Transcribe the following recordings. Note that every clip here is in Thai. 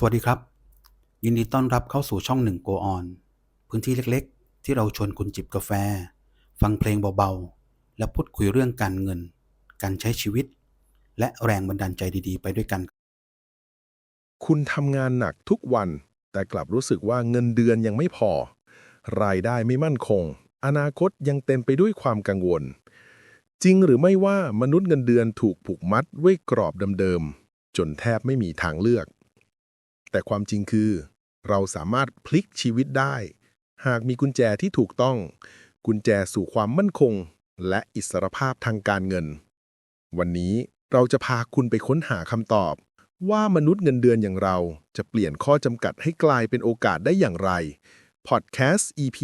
สวัสดีครับ ยินดีต้อนรับเข้าสู่ช่องหนึ่งโกออนพื้นที่เล็กๆ ที่เราชวนคุณจิบกาแฟ ฟังเพลงเบาๆ และพูดคุยเรื่องการเงิน การใช้ชีวิต และแรงบันดาลใจดีๆ ไปด้วยกัน คุณทำงานหนักทุกวัน แต่กลับรู้สึกว่าเงินเดือนยังไม่พอ รายได้ไม่มั่นคง อนาคตยังเต็มไปด้วยความกังวล จริงหรือไม่ว่ามนุษย์เงินเดือนถูกผูกมัดไว้กรอบเดิมๆจนแทบไม่มีทางเลือก แต่ความจริงคือ เราสามารถพลิกชีวิตได้ หากมีกุญแจที่ถูกต้อง กุญแจสู่ความมั่นคง และอิสรภาพทางการเงิน วันนี้เราจะพาคุณไปค้นหาคำตอบ ว่ามนุษย์เงินเดือนอย่างเราจะเปลี่ยนข้อจำกัดให้กลายเป็นโอกาสได้อย่างไรพอดแคสต์ EP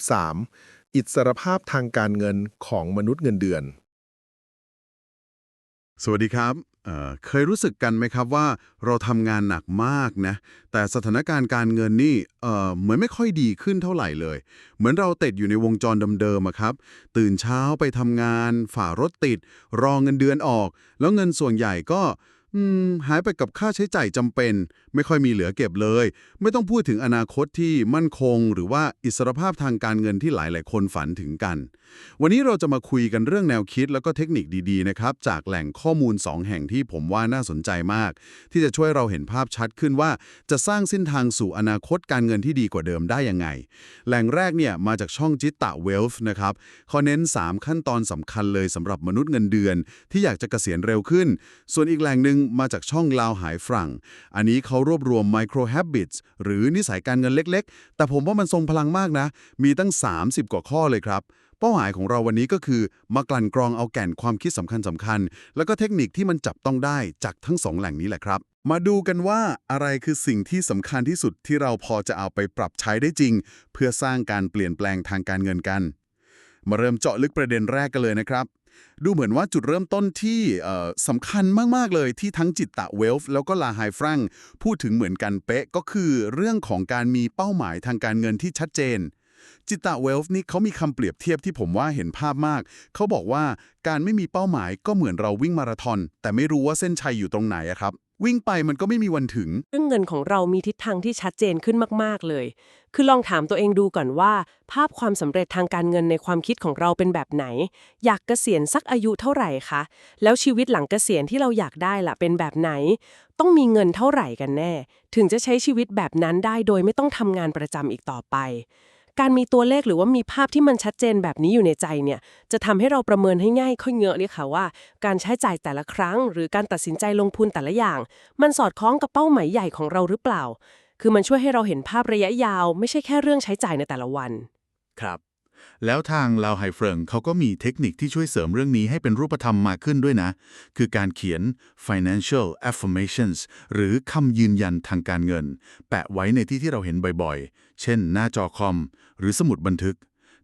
23 อิสรภาพทางการเงินของมนุษย์เงินเดือน สวัสดีครับ เคยรู้สึกกันไหมครับว่าเราทำงานหนักมากนะ แต่สถานการณ์การเงินนี่เอ่อเหมือนไม่ค่อยดีขึ้นเท่าไหร่เลย เหมือนเราติดอยู่ในวงจรเดิมๆครับ ตื่นเช้าไปทำงาน ฝ่ารถติด รองเงินเดือนออก แล้วเงินส่วนใหญ่ก็ อืม หายไปกับค่าใช้จ่ายจำเป็น ไม่ค่อยมีเหลือเก็บเลย ไม่ต้องพูดถึงอนาคตที่มั่นคง หรือว่าอิสรภาพทางการเงินที่หลาย ๆ คนฝันถึงกัน วันนี้เราจะมาคุยกันเรื่องแนวคิดแล้วก็เทคนิคดีๆนะครับ จากแหล่งข้อมูล 2 แห่งที่ผมว่าน่าสนใจมาก ที่จะช่วยเราเห็นภาพชัดขึ้นว่า จะสร้างเส้นทางสู่อนาคตการเงินที่ดีกว่าเดิมได้ยังไง แหล่งแรกเนี่ยมาจากช่องจิตตะเวลฟ์นะครับเขาเน้น 3 ขั้นตอนสำคัญเลยสำหรับมนุษย์เงินเดือน ที่อยากจะเกษียณเร็วขึ้น ส่วนอีกแหล่งหนึ่งมาจากช่องลาวหายฝรั่ง อันนี้เขารวบรวม micro habits หรือนิสัยการเงินเล็กๆ แต่ผมว่ามันทรงพลังมากนะ มีตั้ง 30 กว่าข้อเลยครับ เป้าหมายของเราวันนี้ก็คือ มากลั่นกรองเอาแก่นความคิดสำคัญสำคัญ แล้วก็เทคนิคที่มันจับต้องได้จากทั้งสองแหล่งนี้แหละครับ มาดูกันว่าอะไรคือสิ่งที่สำคัญที่สุดที่เราพอจะเอาไปปรับใช้ได้จริง เพื่อสร้างการเปลี่ยนแปลงทางการเงินกัน มาเริ่มเจาะลึกประเด็นแรกกันเลยนะครับ ดูเหมือนว่าจุดเริ่มต้นที่สำคัญมาก ๆ เลยที่ทั้งจิตตะเวลฟ์แล้วก็ลาไฮฟรังพูดถึงเหมือนกันเป๊ะก็คือเรื่องของการมีเป้าหมายทางการเงินที่ชัดเจน จิตตะเวลฟ์นี่เขามีคำเปรียบเทียบที่ผมว่าเห็นภาพมาก เขาบอกว่าการไม่มีเป้าหมายก็เหมือนเราวิ่งมาราธอนแต่ไม่รู้ว่าเส้นชัยอยู่ตรงไหนครับ วิ่งไปมันก็ไม่มีวันถึงเรื่องเงินของเรามีทิศทางที่ชัดเจนขึ้นมาก ๆ เลย คือลองถามตัวเองดูก่อนว่า ภาพความสำเร็จทางการเงินในความคิดของเราเป็นแบบไหน อยากเกษียณสักอายุเท่าไหร่คะ แล้วชีวิตหลังเกษียณที่เราอยากได้ล่ะเป็นแบบไหน ต้องมีเงินเท่าไหร่กันแน่ ถึงจะใช้ชีวิตแบบนั้นได้โดยไม่ต้องทำงานประจำอีกต่อไป การมีตัวเลขหรือว่ามีภาพที่มันชัดเจนแบบนี้อยู่ในใจเนี่ย จะทำให้เราประเมินให้ง่ายค่อยเงอะเลยค่ะว่า การใช้จ่ายแต่ละครั้ง หรือการตัดสินใจลงทุนแต่ละอย่าง มันสอดคล้องกับเป้าหมายใหญ่ของเราหรือเปล่า คือมันช่วยให้เราเห็นภาพระยะยาว ไม่ใช่แค่เรื่องใช้จ่ายในแต่ละวัน ครับ แล้วทางลาวไฮเฟิงเขาก็มีเทคนิคที่ช่วยเสริมเรื่องนี้ให้เป็นรูปธรรมมากขึ้นด้วยนะ คือการเขียน financial affirmations หรือคำยืนยันทางการเงิน แปะไว้ในที่ที่เราเห็นบ่อยๆ เช่น หน้าจอคอม หรือสมุดบันทึก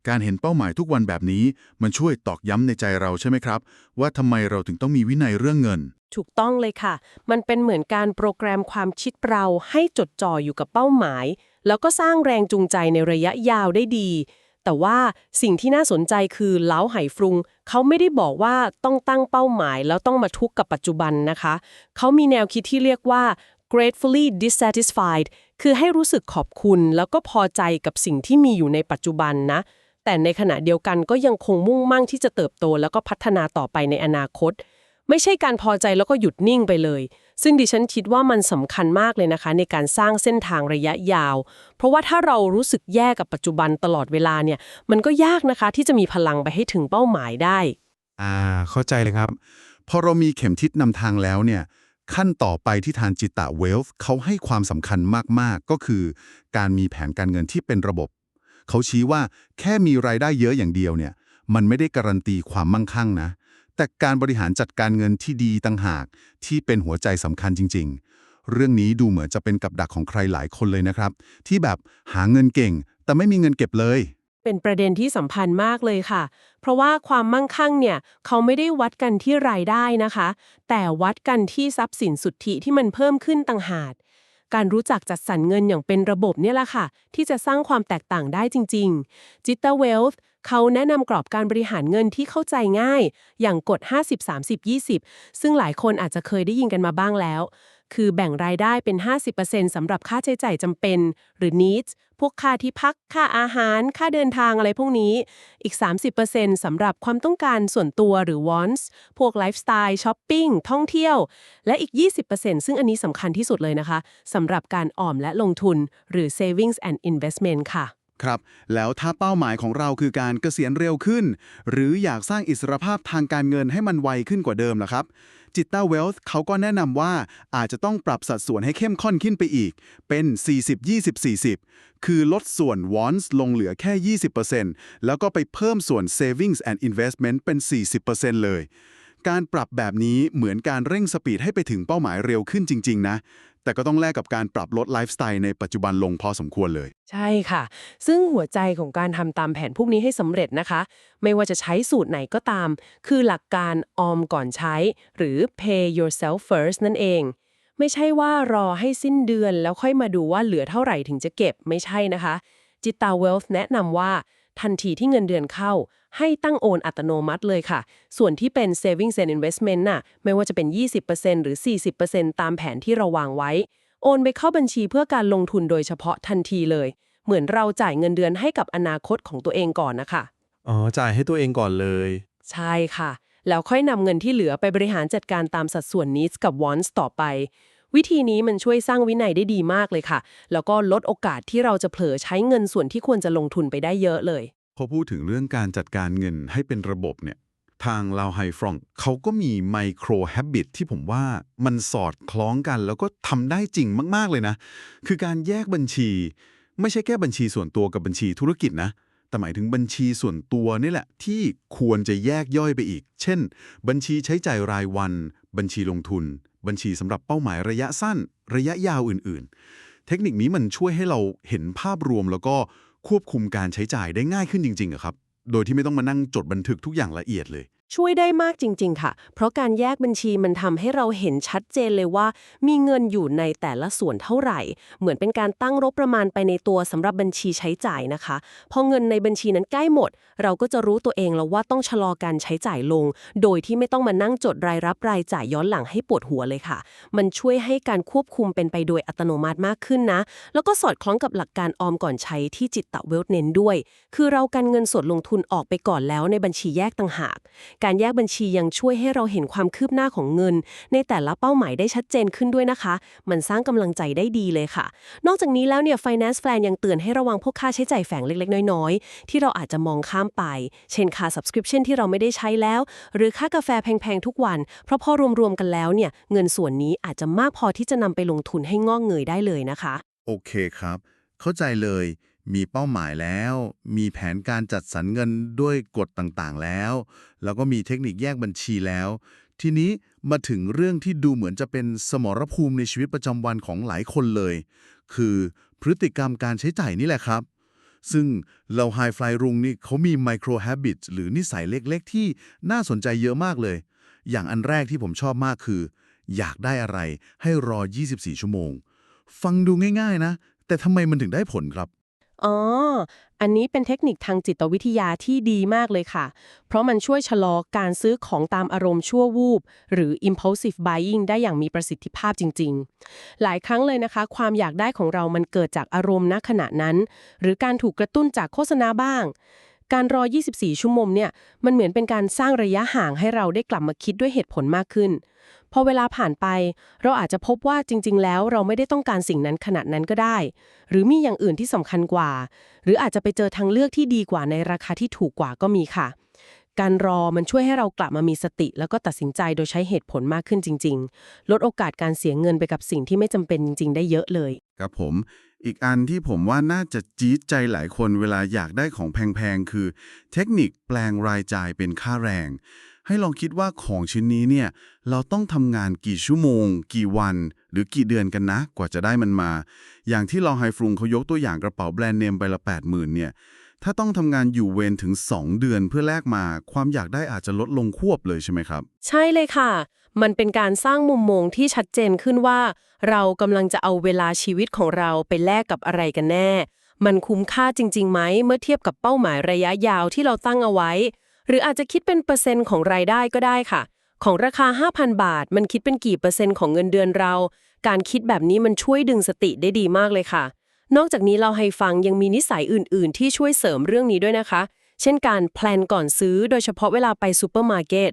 การเห็นเป้าหมายทุกวันแบบนี้ มันช่วยตอกย้ำในใจเราใช่ไหมครับ ว่าทำไมเราถึงต้องมีวินัยเรื่องเงิน ถูกต้องเลยค่ะ มันเป็นเหมือนการโปรแกรมความคิดเราให้จดจ่ออยู่กับเป้าหมาย แล้วก็สร้างแรงจูงใจในระยะยาวได้ดี แต่ว่าสิ่งที่น่าสนใจคือเล้าไหฟรุง เขาไม่ได้บอกว่าต้องตั้งเป้าหมาย แล้วต้องมาทุกข์กับปัจจุบันนะคะ เขามีแนวคิดที่เรียกว่า gratefully dissatisfied คือให้รู้สึกขอบคุณแล้วก็พอใจกับสิ่งที่มีอยู่ในปัจจุบันนะ แต่ในขณะเดียวกันก็ยังคงมุ่งมั่นที่จะเติบโตแล้วก็พัฒนาต่อไปในอนาคต ไม่ใช่การพอใจแล้วก็หยุดนิ่งไปเลย ซึ่งดิฉันคิดว่ามันสำคัญมากเลยนะคะ ในการสร้างเส้นทางระยะยาว เพราะว่าถ้าเรารู้สึกแย่กับปัจจุบันตลอดเวลาเนี่ย มันก็ยากนะคะที่จะมีพลังไปให้ถึงเป้าหมายได้ อ่า เข้าใจเลยครับ พอเรามีเข็มทิศนำทางแล้วเนี่ยขั้นต่อไปที่ทางจิตตะเวลฟ์เขาให้ความสำคัญมาก ๆ ก็คือ การมีแผนการเงินที่เป็นระบบ เขาชี้ว่าแค่มีรายได้เยอะอย่างเดียวเนี่ย มันไม่ได้การันตีความมั่งคั่งนะ แต่การบริหารจัดการเงินที่ดีต่างหากที่เป็นหัวใจสำคัญจริง ๆ เรื่องนี้ดูเหมือนจะเป็นกับดักของใครหลายคนเลยนะครับ ที่แบบหาเงินเก่ง แต่ไม่มีเงินเก็บเลย เป็นประเด็นที่สัมพันธ์มากเลยค่ะ เพราะว่าความมั่งคั่งเนี่ย เขาไม่ได้วัดกันที่รายได้นะคะ แต่วัดกันที่ทรัพย์สินสุทธิที่มันเพิ่มขึ้นต่างหากการรู้จักจัดสรรเงินอย่างเป็นระบบเนี่ยแหละค่ะ ที่จะสร้างความแตกต่างได้จริงๆจิตตเวลฟ์ เขาแนะนำกรอบการบริหารเงินที่เข้าใจง่าย อย่างกฎ 50 30 20 ซึ่งหลายคนอาจจะเคยได้ยินกันมาบ้างแล้ว คือแบ่งรายได้เป็น 50%สำหรับค่าใช้จ่ายจำเป็น หรือ needs พวกค่าที่พัก ค่าอาหาร ค่าเดินทางอะไรพวกนี้ อีก 30%สำหรับความต้องการส่วนตัวหรือ wants พวกไลฟ์สไตล์ช้อปปิ้งท่องเที่ยว และอีก 20%ซึ่งอันนี้สำคัญที่สุดเลยนะคะสำหรับการออมและลงทุน หรือ savings and investment ค่ะ ครับ แล้วถ้าเป้าหมายของเราคือการเกษียณเร็วขึ้น หรืออยากสร้างอิสรภาพทางการเงินให้มันไวขึ้นกว่าเดิมล่ะครับ จิตตาเวลท์เขาก็แนะนำว่าอาจจะต้องปรับสัดส่วนให้เข้มข้นขึ้นไปอีก เป็น 40-20-40 คือลดส่วน wants ลงเหลือแค่ 20%แล้วก็ไปเพิ่มส่วน savings and investment เป็น 40%เลย การปรับแบบนี้เหมือนการเร่งสปีดให้ไปถึงเป้าหมายเร็วขึ้นจริง ๆ นะ แต่ก็ต้องแลกกับการปรับลดไลฟ์สไตล์ในปัจจุบันลงพอสมควรเลย ใช่ค่ะ ซึ่งหัวใจของการทำตามแผนพวกนี้ให้สำเร็จนะคะ ไม่ว่าจะใช้สูตรไหนก็ตาม คือหลักการออมก่อนใช้ หรือ pay yourself first นั่นเอง ไม่ใช่ว่ารอให้สิ้นเดือนแล้วค่อยมาดูว่าเหลือเท่าไหร่ถึงจะเก็บไม่ใช่นะคะ จิตตา Wealth แนะนำว่า ทันทีที่เงินเดือนเข้า ให้ตั้งโอนอัตโนมัติเลยค่ะ ส่วนที่เป็น savings and investment น่ะ ไม่ว่าจะเป็น 20%หรือ 40%ตามแผนที่เราวางไว้ โอนไปเข้าบัญชีเพื่อการลงทุนโดยเฉพาะทันทีเลย เหมือนเราจ่ายเงินเดือนให้กับอนาคตของตัวเองก่อนนะคะ อ๋อ จ่ายให้ตัวเองก่อนเลย ใช่ค่ะ แล้วค่อยนำเงินที่เหลือไปบริหารจัดการตามสัดส่วน needs กับ wants ต่อไปวิธีนี้มันช่วยสร้างวินัยได้ดีมากเลยค่ะ แล้วก็ลดโอกาสที่เราจะเผลอใช้เงินส่วนที่ควรจะลงทุนไปได้เยอะเลยพ อพูดถึงเรื่องการจัดการเงินให้เป็นระบบเนี่ยทางลาวไฮฟรองเขาก็มีไมโครแฮบิตที่ผมว่ามันสอดคล้องกันแล้วก็ทำได้จริงมาก ๆ เลยนะ คือการแยกบัญชี ไม่ใช่แค่บัญชีส่วนตัวกับบัญชีธุรกิจนะ แต่หมายถึงบัญชีส่วนตัวนี่แหละ ที่ควรจะแยกย่อยไปอีก เช่น บัญชีใช้จ่ายรายวัน บัญชีลงทุน บัญชีสำหรับเป้าหมายระยะสั้น ระยะยาวอื่น ๆ เทคนิคนี้มันช่วยให้เราเห็นภาพรวมแล้วก็ ควบคุมการใช้จ่ายได้ง่ายขึ้นจริงๆอะครับ โดยที่ไม่ต้องมานั่งจดบันทึกทุกอย่างละเอียดเลย ช่วยได้มากจริง ๆ ค่ะ เพราะการแยกบัญชีมันทำให้เราเห็นชัดเจนเลยว่า มีเงินอยู่ในแต่ละส่วนเท่าไหร่ เหมือนเป็นการตั้งรบประมาณไปในตัวสำหรับบัญชีใช้จ่ายนะคะ พอเงินในบัญชีนั้นใกล้หมด เราก็จะรู้ตัวเองแล้วว่าต้องชะลอการใช้จ่ายลง โดยที่ไม่ต้องมานั่งจดรายรับรายจ่ายย้อนหลังให้ปวดหัวเลยค่ะ มันช่วยให้การควบคุมเป็นไปโดยอัตโนมัติมากขึ้นนะ แล้วก็สอดคล้องกับหลักการออมก่อนใช้ที่จิตตะเวลเน้นด้วย คือเรากันเงินสดลงทุนออกไปก่อนแล้วในบัญชีแยกต่างหากการแยกบัญชียังช่วยให้เราเห็นความคืบหน้าของเงิน ในแต่ละเป้าหมายได้ชัดเจนขึ้นด้วยนะคะ มันสร้างกำลังใจได้ดีเลยค่ะ นอกจากนี้แล้วเนี่ย Finance Plan ยังเตือนให้ระวังพวกค่าใช้จ่ายแฝงเล็กๆ น้อยๆ ที่เราอาจจะมองข้ามไป เช่นค่า subscription ที่เราไม่ได้ใช้แล้ว หรือค่ากาแฟแพงๆทุกวัน เพราะพอรวมๆกันแล้วเนี่ยเงินส่วนนี้อาจจะมากพอที่จะนำไปลงทุนให้งอกเงยได้เลยนะคะ โอเคครับ เข้าใจเลย มีเป้าหมายแล้ว มีแผนการจัดสรรเงินด้วยกฎต่างๆแล้ว แล้วก็มีเทคนิคแยกบัญชีแล้ว ทีนี้มาถึงเรื่องที่ดูเหมือนจะเป็นสมรภูมิในชีวิตประจำวันของหลายคนเลย คือพฤติกรรมการใช้จ่ายนี่แหละครับ ซึ่งเรา High Fly รุงนี่เขามี Micro Habits หรือนิสัยเล็กๆ ที่น่าสนใจเยอะมากเลย อย่างอันแรกที่ผมชอบมากคือ อยากได้อะไรให้รอ 24 ชั่วโมง ฟังดูง่าย ๆ นะ แต่ทำไมมันถึงได้ผลครับ อ๋อ อันนี้เป็นเทคนิคทางจิตวิทยาที่ดีมากเลยค่ะ เพราะมันช่วยชะลอการซื้อของตามอารมณ์ชั่ววูบ หรือ impulsive buying ได้อย่างมีประสิทธิภาพจริง ๆ หลายครั้งเลยนะคะ ความอยากได้ของเรามันเกิดจากอารมณ์ณขณะนั้น หรือการถูกกระตุ้นจากโฆษณาบ้าง การรอ 24 ชั่วโมงเนี่ยมันเหมือนเป็นการสร้างระยะห่างให้เราได้กลับมาคิดด้วยเหตุผลมากขึ้น พอเวลาผ่านไป เราอาจจะพบว่าจริง ๆ แล้วเราไม่ได้ต้องการสิ่งนั้นขนาดนั้นก็ได้ หรือมีอย่างอื่นที่สำคัญกว่า หรืออาจจะไปเจอทางเลือกที่ดีกว่าในราคาที่ถูกกว่าก็มีค่ะ การรอมันช่วยให้เรากลับมามีสติ แล้วก็ตัดสินใจโดยใช้เหตุผลมากขึ้นจริง ๆ ลดโอกาสการเสียเงินไปกับสิ่งที่ไม่จำเป็นจริง ๆ ได้เยอะเลย ครับผม อีกอันที่ผมว่าน่าจะจี๊ดใจหลายคนเวลาอยากได้ของแพงๆคือ เทคนิคแปลงรายจ่ายเป็นค่าแรง ให้ลองคิดว่าของชิ้นนี้เนี่ยเราต้องทำงานกี่ชั่วโมง กี่วัน หรือกี่เดือนกันนะ กว่าจะได้มันมา อย่างที่ลองไฮฟรุงเขายกตัวอย่างกระเป๋าแบรนด์เนมใบละ 80,000เนี่ย ถ้าต้องทำงานอยู่เวรถึง 2 เดือนเพื่อแลกมา ความอยากได้อาจจะลดลงควบเลยใช่ไหมครับ ใช่เลยค่ะ มันเป็นการสร้างมุมมองที่ชัดเจนขึ้นว่า เรากำลังจะเอาเวลาชีวิตของเราไปแลกกับอะไรกันแน่ มันคุ้มค่าจริงๆไหมเมื่อเทียบกับเป้าหมายระยะยาวที่เราตั้งเอาไว้ หรืออาจจะคิดเป็นเปอร์เซ็นต์ของรายได้ก็ได้ค่ะ ของราคา 5,000 บาท มันคิดเป็นกี่เปอร์เซ็นต์ของเงินเดือนเรา การคิดแบบนี้มันช่วยดึงสติได้ดีมากเลยค่ะ นอกจากนี้เราให้ฟังยังมีนิสัยอื่น ๆ ที่ช่วยเสริมเรื่องนี้ด้วยนะคะ เช่นการแพลนก่อนซื้อโดยเฉพาะเวลาไปซูเปอร์มาร์เก็ต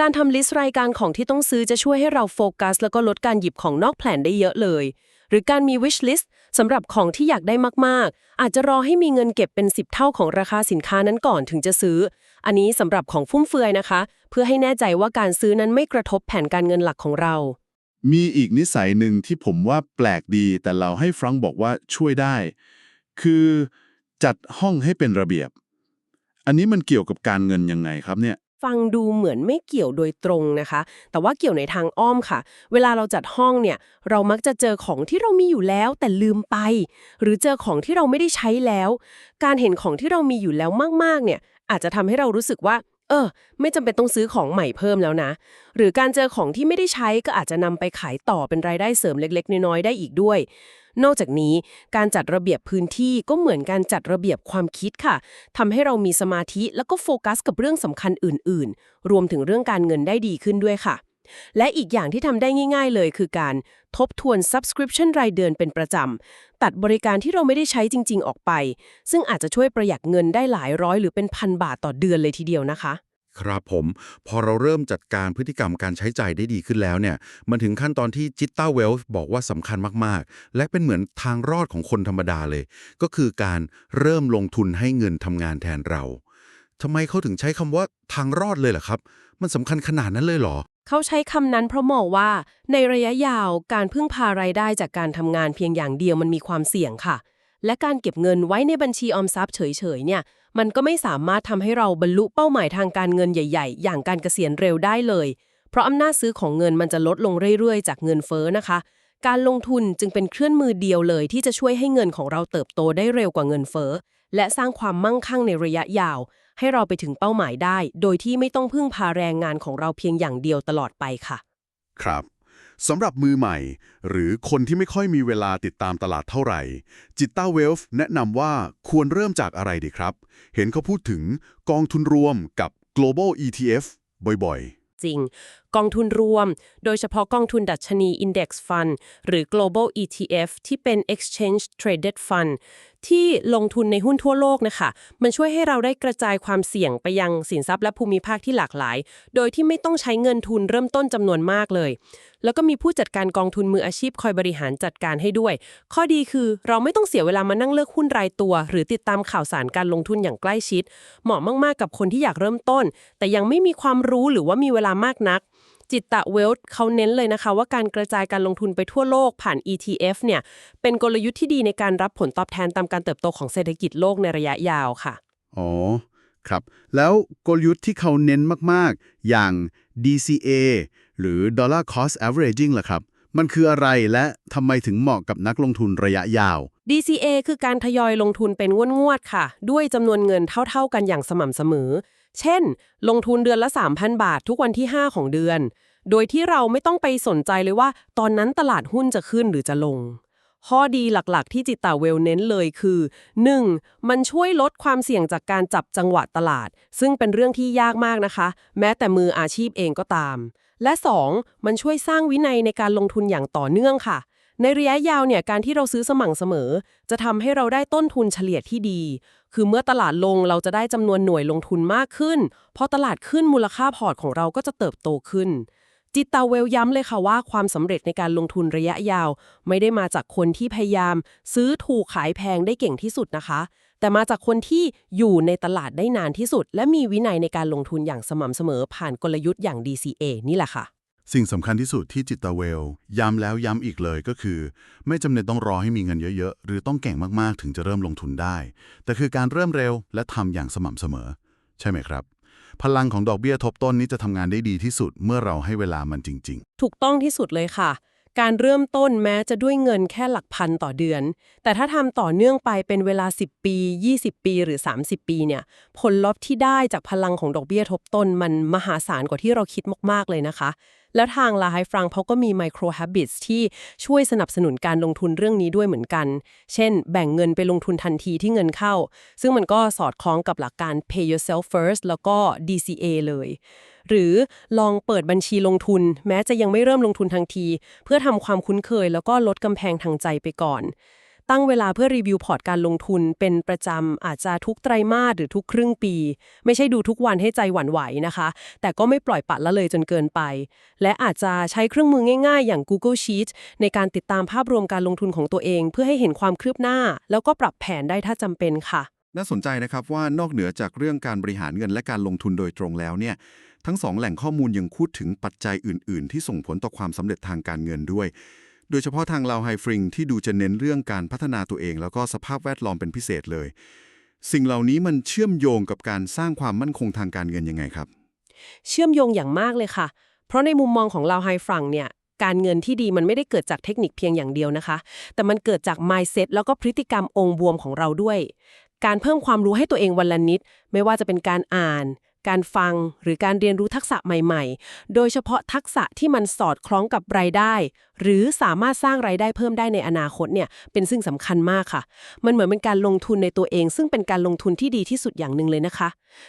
การทำลิสต์รายการของที่ต้องซื้อจะช่วยให้เราโฟกัส แล้วก็ลดการหยิบของนอกแผนได้เยอะเลย หรือการมี wish list สำหรับของที่อยากได้มาก ๆ อาจจะรอให้มีเงินเก็บเป็น 10 เท่าของราคาสินค้านั้นก่อนถึงจะซื้อ อันนี้สำหรับของฟุ่มเฟือยนะคะ เพื่อให้แน่ใจว่าการซื้อนั้นไม่กระทบแผนการเงินหลักของเรา มีอีกนิสัยหนึ่งที่ผมว่าแปลกดี แต่เราให้ฟรังบอกว่าช่วยได้ คือจัดห้องให้เป็นระเบียบ อันนี้มันเกี่ยวกับการเงินยังไงครับเนี่ย ฟังดูเหมือนไม่เกี่ยวโดยตรงนะคะ แต่ว่าเกี่ยวในทางอ้อมค่ะ เวลาเราจัดห้องเนี่ย เรามักจะเจอของที่เรามีอยู่แล้วแต่ลืมไป หรือเจอของที่เราไม่ได้ใช้แล้ว การเห็นของที่เรามีอยู่แล้วมากๆ เนี่ย อาจจะทำให้เรารู้สึกว่า เออ ไม่จำเป็นต้องซื้อของใหม่เพิ่มแล้วนะ หรือการเจอของที่ไม่ได้ใช้ก็อาจจะนำไปขายต่อเป็นรายได้เสริมเล็ก ๆ น้อยๆได้อีกด้วย นอกจากนี้การจัดระเบียบพื้นที่ก็เหมือนการจัดระเบียบความคิดค่ะทำให้เรามีสมาธิแล้วก็โฟกัสกับเรื่องสำคัญอื่น ๆ รวมถึงเรื่องการเงินได้ดีขึ้นด้วยค่ะ และอีกอย่างที่ทำได้ง่าย ๆ เลยคือการทบทวน subscription รายเดือนเป็นประจำ ตัดบริการที่เราไม่ได้ใช้จริง ๆ ออกไป ซึ่งอาจจะช่วยประหยัดเงินได้หลายร้อยหรือเป็นพันบาทต่อเดือนเลยทีเดียวนะคะครับผม พอเราเริ่มจัดการพฤติกรรมการใช้จ่ายได้ดีขึ้นแล้วเนี่ย มันถึงขั้นตอนที่จิตต้าเวลบอกว่าสำคัญมากๆ และเป็นเหมือนทางรอดของคนธรรมดาเลย ก็คือการเริ่มลงทุนให้เงินทำงานแทนเราทำไมเขาถึงใช้คำว่าทางรอดเลยล่ะครับ มันสำคัญขนาดนั้นเลยเหรอ เขาใช้คำนั้นเพราะมองว่า ในระยะยาวการพึ่งพารายได้จากการทำงานเพียงอย่างเดียวมันมีความเสี่ยงค่ะ และการเก็บเงินไว้ในบัญชีออมทรัพย์เฉยๆเนี่ย มันก็ไม่สามารถทำให้เราบรรลุเป้าหมายทางการเงินใหญ่ ๆ อย่างการเกษียณเร็วได้เลย เพราะอำนาจซื้อของเงินมันจะลดลงเรื่อยๆ จากเงินเฟ้อนะคะ การลงทุนจึงเป็นเครื่องมือเดียวเลย ที่จะช่วยให้เงินของเราเติบโตได้เร็วกว่าเงินเฟ้อและสร้างความมั่งคั่งในระยะยาว ให้เราไปถึงเป้าหมายได้ โดยที่ไม่ต้องพึ่งพาแรงงานของเราเพียงอย่างเดียวตลอดไปค่ะ ครับสำหรับมือใหม่ หรือคนที่ไม่ค่อยมีเวลาติดตามตลาดเท่าไหร่ จิตต้าเวลฟ์แนะนำว่าควรเริ่มจากอะไรดีครับ เห็นเขาพูดถึงกองทุนรวมกับ global ETF บ่อยๆ จริงกองทุนรวม โดยเฉพาะกองทุนดัชนี Index Fund หรือ Global ETF ที่เป็น Exchange Traded Fund ที่ลงทุนในหุ้นทั่วโลกนะคะ มันช่วยให้เราได้กระจายความเสี่ยงไปยังสินทรัพย์และภูมิภาคที่หลากหลาย โดยที่ไม่ต้องใช้เงินทุนเริ่มต้นจำนวนมากเลย แล้วก็มีผู้จัดการกองทุนมืออาชีพคอยบริหารจัดการให้ด้วย ข้อดีคือเราไม่ต้องเสียเวลามานั่งเลือกหุ้นรายตัว หรือติดตามข่าวสารการลงทุนอย่างใกล้ชิด เหมาะมาก ๆ กับคนที่อยากเริ่มต้น แต่ยังไม่มีความรู้หรือว่ามีเวลามากนัก จิตตะเวลท์เขาเน้นเลยนะคะว่าการกระจายการลงทุนไปทั่วโลกผ่าน ETF เนี่ยเป็นกลยุทธ์ที่ดีในการรับผลตอบแทนตามการเติบโตของเศรษฐกิจโลกในระยะยาวค่ะ อ๋อ ครับ แล้วกลยุทธ์ที่เขาเน้นมากๆ อย่าง DCA หรือ Dollar Cost Averaging ล่ะครับ มันคืออะไรและทำไมถึงเหมาะกับนักลงทุนระยะยาว DCA คือการทยอยลงทุนเป็นงวดๆค่ะ ด้วยจำนวนเงินเท่าๆกันอย่างสม่ำเสมอ เช่น ลงทุนเดือนละ 3,000 บาททุกวันที่ 5 ของเดือน โดยที่เราไม่ต้องไปสนใจเลยว่า ตอนนั้นตลาดหุ้นจะขึ้นหรือจะลง ข้อดีหลักๆ ที่จิตตาเวลเน้นเลยคือ 1. มันช่วยลดความเสี่ยงจากการจับจังหวะตลาด ซึ่งเป็นเรื่องที่ยากมากนะคะ แม้แต่มืออาชีพเองก็ตาม และ 2. มันช่วยสร้างวินัยในการลงทุนอย่างต่อเนื่องค่ะในระยะยาวเนี่ยการที่เราซื้อสม่ำเสมอ จะทำให้เราได้ต้นทุนเฉลี่ยที่ดี คือเมื่อตลาดลงเราจะได้จำนวนหน่วยลงทุนมากขึ้น พอตลาดขึ้นมูลค่าพอร์ตของเราก็จะเติบโตขึ้น จิตตาเวลย้ำเลยค่ะว่าความสำเร็จในการลงทุนระยะยาว ไม่ได้มาจากคนที่พยายาม ซื้อถูกขายแพงได้เก่งที่สุดนะคะ แต่มาจากคนที่อยู่ในตลาดได้นานที่สุด และมีวินัยในการลงทุนอย่างสม่ำเสมอผ่านกลยุทธ์อย่าง DCA นี่แหละค่ะ สิ่งสำคัญที่สุดที่จิตตาเวล ย้ำแล้วย้ำอีกเลยก็คือ ไม่จำเป็นต้องรอให้มีเงินเยอะๆ หรือต้องเก่งมากๆ ถึงจะเริ่มลงทุนได้ แต่คือการเริ่มเร็วและทำอย่างสม่ำเสมอ ใช่ไหมครับ พลังของดอกเบี้ยทบต้นนี้จะทำงานได้ดีที่สุดเมื่อเราให้เวลามันจริง ๆ ถูกต้องที่สุดเลยค่ะ การเริ่มต้นแม้จะด้วยเงินแค่หลักพันต่อเดือน แต่ถ้าทำต่อเนื่องไปเป็นเวลา 10 ปี 20 ปีหรือ 30 ปีเนี่ย ผลลัพธ์ที่ได้จากพลังของดอกเบี้ยทบต้นมันมหาศาลกว่าที่เราคิดมากๆเลยนะคะแล้วทาง La h a i Frank เขาก็มี micro habits ที่ช่วยสนับสนุนการลงทุนเรื่องนี้ด้วยเหมือนกัน เช่น แบ่งเงินไปลงทุนทันทีที่เงินเข้า ซึ่งมันก็สอดคล้องกับหลักการ pay yourself first แล้วก็ DCA เลย หรือลองเปิดบัญชีลงทุน แม้จะยังไม่เริ่มลงทุนทันที เพื่อทำความคุ้นเคย แล้วก็ลดกำแพงทางใจไปก่อน ตั้งเวลาเพื่อรีวิวพอร์ตการลงทุนเป็นประจำอาจจะทุกไตรมาสหรือทุกครึ่งปี ไม่ใช่ดูทุกวันให้ใจหวั่นไหวนะคะ แต่ก็ไม่ปล่อยปละละเลยจนเกินไป และอาจจะใช้เครื่องมือง่าย ๆ อย่าง Google Sheets ในการติดตามภาพรวมการลงทุนของตัวเอง เพื่อให้เห็นความคืบหน้า แล้วก็ปรับแผนได้ถ้าจำเป็นค่ะ น่าสนใจนะครับว่านอกเหนือจากเรื่องการบริหารเงินและการลงทุนโดยตรงแล้วเนี่ยทั้งสองแหล่งข้อมูลยังพูดถึงปัจจัยอื่น ๆ ที่ส่งผลต่อความสำเร็จทางการเงินด้วย โดยเฉพาะทางลาวไฮฟริงที่ดูจะเน้นเรื่องการพัฒนาตัวเอง แล้วก็สภาพแวดล้อมเป็นพิเศษเลย สิ่งเหล่านี้มันเชื่อมโยงกับการสร้างความมั่นคงทางการเงินยังไงครับ เชื่อมโยงอย่างมากเลยค่ะ เพราะในมุมมองของเราไฮฟรังเนี่ยการเงินที่ดีมันไม่ได้เกิดจากเทคนิคเพียงอย่างเดียวนะคะ แต่มันเกิดจาก mindset แล้วก็พฤติกรรมองค์บวมของเราด้วย การเพิ่มความรู้ให้ตัวเองวันละนิด ไม่ว่าจะเป็นการอ่าน การฟังหรือการเรียนรู้ทักษะใหม่ๆ โดยเฉพาะทักษะที่มันสอดคล้องกับรายได้ หรือสามารถสร้างรายได้เพิ่มได้ในอนาคตเนี่ยเป็นสิ่งสำคัญมากค่ะ มันเหมือนเป็นการลงทุนในตัวเอง ซึ่งเป็นการลงทุนที่ดีที่สุดอย่างหนึ่งเลยนะคะ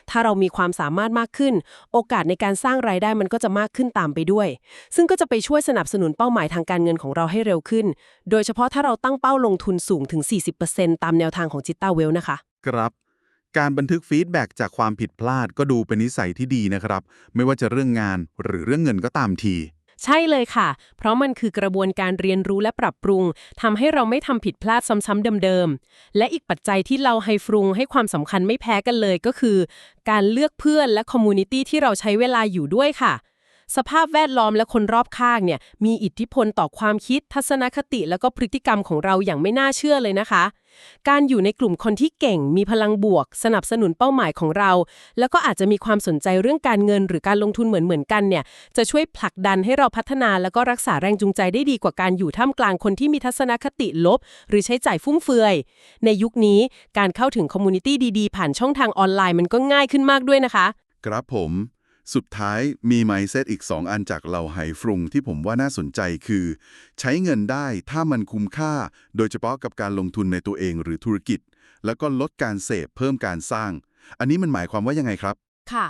ถ้าเรามีความสามารถมากขึ้น โอกาสในการสร้างรายได้มันก็จะมากขึ้นตามไปด้วย ซึ่งก็จะไปช่วยสนับสนุนเป้าหมายทางการเงินของเราให้เร็วขึ้น โดยเฉพาะถ้าเราตั้งเป้าลงทุนสูงถึง 40%ตามแนวทางของจิตตาเวลนะคะ ครับ การบันทึกฟีดแบ็กจากความผิดพลาดก็ดูเป็นนิสัยที่ดีนะครับ ไม่ว่าจะเรื่องงานหรือเรื่องเงินก็ตามที ใช่เลยค่ะ เพราะมันคือกระบวนการเรียนรู้และปรับปรุงทำให้เราไม่ทำผิดพลาดซ้ำๆเดิมๆ และอีกปัจจัยที่เราไฮฟรุงให้ความสำคัญไม่แพ้กันเลยก็คือ การเลือกเพื่อนและคอมมูนิตี้ที่เราใช้เวลาอยู่ด้วยค่ะสภาพแวดล้อมและคนรอบข้างเนี่ยมีอิทธิพลต่อความคิดทัศนคติ และก็พฤติกรรมของเราอย่างไม่น่าเชื่อเลยนะคะ การอยู่ในกลุ่มคนที่เก่ง มีพลังบวก สนับสนุนเป้าหมายของเรา แล้วก็อาจจะมีความสนใจเรื่องการเงินหรือการลงทุนเหมือนๆกันเนี่ย จะช่วยผลักดันให้เราพัฒนาแล้วก็รักษาแรงจูงใจได้ดีกว่าการอยู่ท่ามกลางคนที่มีทัศนคติลบ หรือใช้จ่ายฟุ่มเฟือย ในยุคนี้การเข้าถึงคอมมูนิตี้ดีๆ ผ่านช่องทางออนไลน์มันก็ง่ายขึ้นมากด้วยนะคะ ครับผม สุดท้ายมีไมเซตอีก 2 อันจากเราไหฟรุงที่ผมว่าน่าสนใจคือ ใช้เงินได้ถ้ามันคุ้มค่า โดยเฉพาะกับการลงทุนในตัวเองหรือธุรกิจ แล้วก็ลดการเสพเพิ่มการสร้าง อันนี้มันหมายความว่ายังไงครับ ค่ะ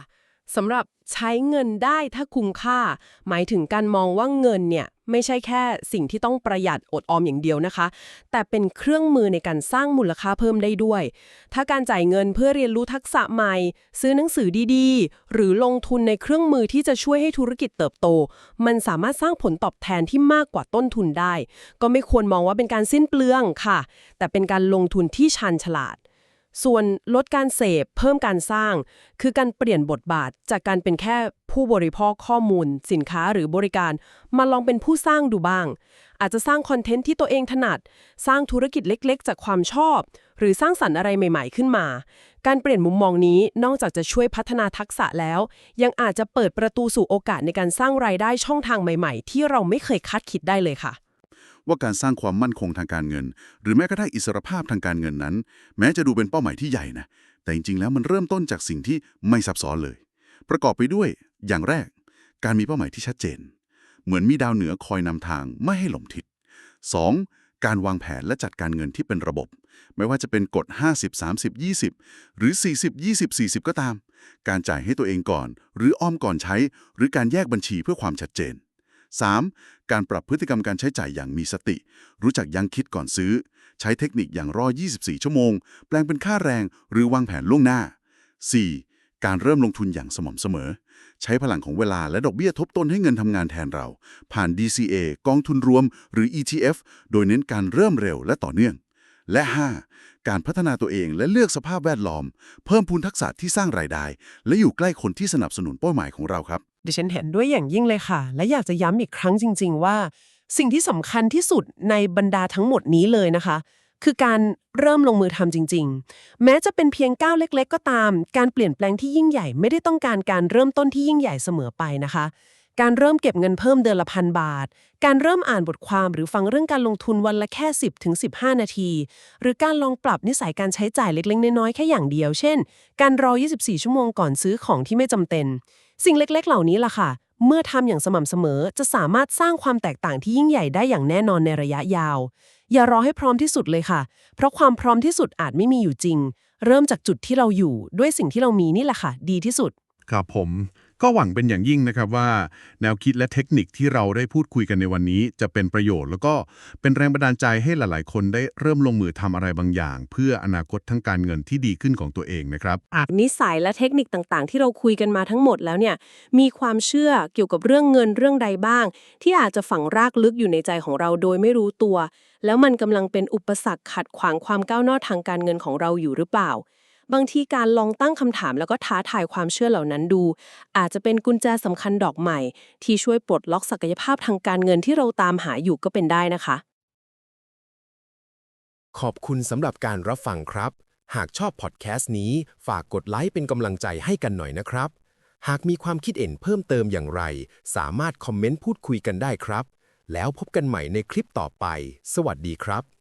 สำหรับใช้เงินได้ถ้าคุ้มค่า หมายถึงการมองว่าเงินเนี่ยไม่ใช่แค่สิ่งที่ต้องประหยัดอดออมอย่างเดียวนะคะ แต่เป็นเครื่องมือในการสร้างมูลค่าเพิ่มได้ด้วย ถ้าการจ่ายเงินเพื่อเรียนรู้ทักษะใหม่ ซื้อหนังสือดีๆ หรือลงทุนในเครื่องมือที่จะช่วยให้ธุรกิจเติบโต มันสามารถสร้างผลตอบแทนที่มากกว่าต้นทุนได้ ก็ไม่ควรมองว่าเป็นการสิ้นเปลืองค่ะ แต่เป็นการลงทุนที่ชันฉลาด ส่วนลดการเสพเพิ่มการสร้าง คือการเปลี่ยนบทบาทจากการเป็นแค่ผู้บริโภคข้อมูล สินค้าหรือบริการ มาลองเป็นผู้สร้างดูบ้าง อาจจะสร้างคอนเทนต์ที่ตัวเองถนัด สร้างธุรกิจเล็กๆ จากความชอบ หรือสร้างสรรค์อะไรใหม่ๆขึ้นมา การเปลี่ยนมุมมองนี้นอกจากจะช่วยพัฒนาทักษะแล้ว ยังอาจจะเปิดประตูสู่โอกาสในการสร้างรายได้ช่องทางใหม่ ๆ ที่เราไม่เคยคาดคิดได้เลยค่ะ ว่าการสร้างความมั่นคงทางการเงิน หรือแม้กระทั่งอิสรภาพทางการเงินนั้น แม้จะดูเป็นเป้าหมายที่ใหญ่นะ แต่จริงๆ แล้วมันเริ่มต้นจากสิ่งที่ไม่ซับซ้อนเลย ประกอบไปด้วยอย่างแรก การมีเป้าหมายที่ชัดเจน เหมือนมีดาวเหนือคอยนำทางไม่ให้หลงทิศ 2. การวางแผนและจัดการเงินที่เป็นระบบ ไม่ว่าจะเป็นกฎ 50 30 20 หรือ 40 20 40 ก็ตาม การจ่ายให้ตัวเองก่อน หรืออ้อมก่อนใช้ หรือการแยกบัญชีเพื่อความชัดเจน 3. การปรับพฤติกรรมการใช้จ่ายอย่างมีสติ รู้จักยังคิดก่อนซื้อ ใช้เทคนิคอย่างรอ 24 ชั่วโมง แปลงเป็นค่าแรง หรือวางแผนล่วงหน้า 4. การเริ่มลงทุนอย่างสม่ำเสมอ ใช้พลังของเวลาและดอกเบี้ยทบต้นให้เงินทำงานแทนเรา ผ่าน DCA กองทุนรวม หรือ ETF โดยเน้นการเริ่มเร็วและต่อเนื่อง และ 5. การพัฒนาตัวเองและเลือกสภาพแวดล้อม เพิ่มพูนทักษะที่สร้างรายได้ และอยู่ใกล้คนที่สนับสนุนเป้าหมายของเราครับ ดิฉันเห็นด้วยอย่างยิ่งเลยค่ะ และอยากจะย้ำอีกครั้งจริง ๆ ว่า สิ่งที่สำคัญที่สุดในบรรดาทั้งหมดนี้เลยนะคะ คือการเริ่มลงมือทำจริง ๆ แม้จะเป็นเพียงก้าวเล็ก ๆ ก็ตาม การเปลี่ยนแปลงที่ยิ่งใหญ่ไม่ได้ต้องการการเริ่มต้นที่ยิ่งใหญ่เสมอไปนะคะ การเริ่มเก็บเงินเพิ่มเดือนละพันบาท การเริ่มอ่านบทความหรือฟังเรื่องการลงทุนวันละแค่ 10ถึง15 นาที หรือการลองปรับนิสัยการใช้จ่ายเล็กๆ น้อยๆ แค่อย่างเดียว เช่น การรอ 24 ชั่วโมงก่อนซื้อของที่ไม่จำเป็น สิ่งเล็กๆ เหล่านี้ล่ะค่ะ เมื่อทำอย่างสม่ำเสมอจะสามารถสร้างความแตกต่างที่ยิ่งใหญ่ได้อย่างแน่นอนในระยะยาว อย่ารอให้พร้อมที่สุดเลยค่ะ เพราะความพร้อมที่สุดอาจไม่มีอยู่จริง เริ่มจากจุดที่เราอยู่ด้วยสิ่งที่เรามีนี่แหละค่ะ ดีที่สุด ครับผม ก็หวังเป็นอย่างยิ่งนะครับว่า แนวคิดและเทคนิคที่เราได้พูดคุยกันในวันนี้ จะเป็นประโยชน์ แล้วก็เป็นแรงบันดาลใจให้หลาย ๆ คนได้เริ่มลงมือทำอะไรบางอย่าง เพื่ออนาคตทั้งการเงินที่ดีขึ้นของตัวเองนะครับนิสัยและเทคนิคต่าง ๆ ที่เราคุยกันมาทั้งหมดแล้วเนี่ยมีความเชื่อเกี่ยวกับเรื่องเงินเรื่องใดบ้าง ที่อาจจะฝังรากลึกอยู่ในใจของเราโดยไม่รู้ตัว แล้วมันกำลังเป็นอุปสรรคขัดขวางความก้าวหน้าทางการเงินของเราอยู่หรือเปล่า บางทีการลองตั้งคำถามแล้วก็ท้าทายความเชื่อเหล่านั้นดู อาจจะเป็นกุญแจสำคัญดอกใหม่ ที่ช่วยปลดล็อกศักยภาพทางการเงินที่เราตามหาอยู่ก็เป็นได้นะคะ ขอบคุณสำหรับการรับฟังครับ หากชอบพอดแคสต์นี้ ฝากกดไลค์เป็นกำลังใจให้กันหน่อยนะครับ หากมีความคิดเห็นเพิ่มเติมอย่างไร สามารถคอมเมนต์พูดคุยกันได้ครับ แล้วพบกันใหม่ในคลิปต่อไป สวัสดีครับ